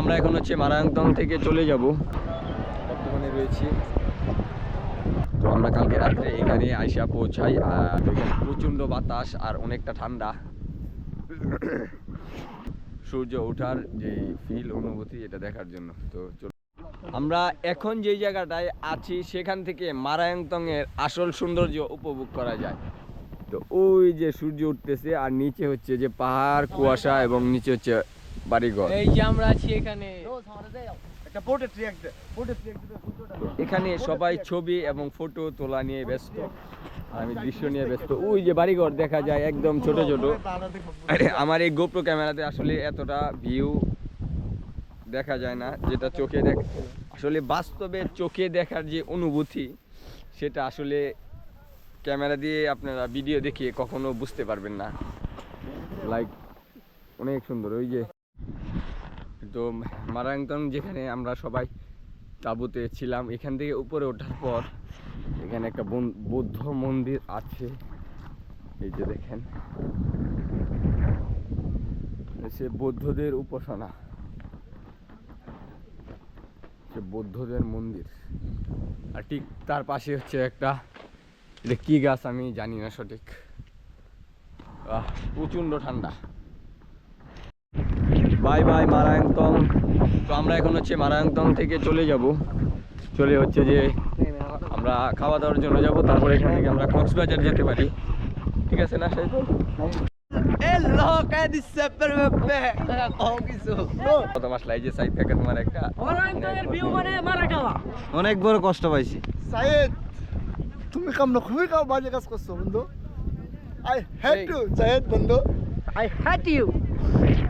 আমরা এখন হচ্ছে মারাংতং থেকে চলে যাব। বর্তমানে রয়েছি। তো আমরা কালকে রাত্রে এখানে আইসা পৌঁছাই, আর প্রচণ্ড বাতাস আর অনেকটা ঠান্ডা। সূর্য ওঠার যে ফিল অনুভূতি, এটা দেখার জন্য। তো আমরা এখন যেই জায়গাটায় আছি, সেখান থেকে মারায়ংতং এর আসল সৌন্দর্য উপভোগ করা যায়। তো ওই যে সূর্য উঠতেছে, আর নিচে হচ্ছে যে পাহাড়, কুয়াশা, এবং নিচে হচ্ছে বাড়িঘর। এই যে আমরা আছি এখানে। এখানে সবাই ছবি এবং ফটো তোলা নিয়ে ব্যস্ত। আমি দৃশ্য নিয়ে ব্যস্ত। ওই যে বাড়িঘর দেখা যায় একদম ছোট ছোট। আরে আমার এই গোপ্রো ক্যামেরাতে আসলে এতটা ভিউ দেখা যায় না যেটা চোখে দেখ আসলে বাস্তবে চোখে দেখার যে অনুভূতি সেটা আসলে ক্যামেরা দিয়ে আপনারা ভিডিও দেখিয়ে কখনো বুঝতে পারবেন না। লাইক অনেক সুন্দর ওই যে তো মারাংতং যেখানে আমরা সবাই তাঁবুতে ছিলাম। এখান থেকে উপরে ওঠার পর এখানে একটা বৌদ্ধ মন্দির আছে। এই যে দেখেন। সে বৌদ্ধদের উপাসনা। সে বৌদ্ধদের মন্দির। আর ঠিক তার পাশে হচ্ছে একটা, এটা কি গাছ আমি জানি না সঠিক। প্রচণ্ড ঠান্ডা। বাই বাই মারায়ংতং তো আমরা এখন হচ্ছে মারায়ংতং থেকে চলে যাব। চলে হচ্ছে যে আমরা খাওয়া দাওয়ার জন্য যাব তারপরে এখান থেকে আমরা কক্সবাজার যেতে পারি। ঠিক আছে না সেই কত মাস লাই যে সাইড থেকে একটা ভিউ মানে অনেক বড় কষ্ট পাইছি। সাইদ তুমি কাম না খুবই কাম বাজে কাজ করছ বন্ধু। আই হ্যাড টু সাইদ বন্ধু। আই হ্যাট ইউ আমরা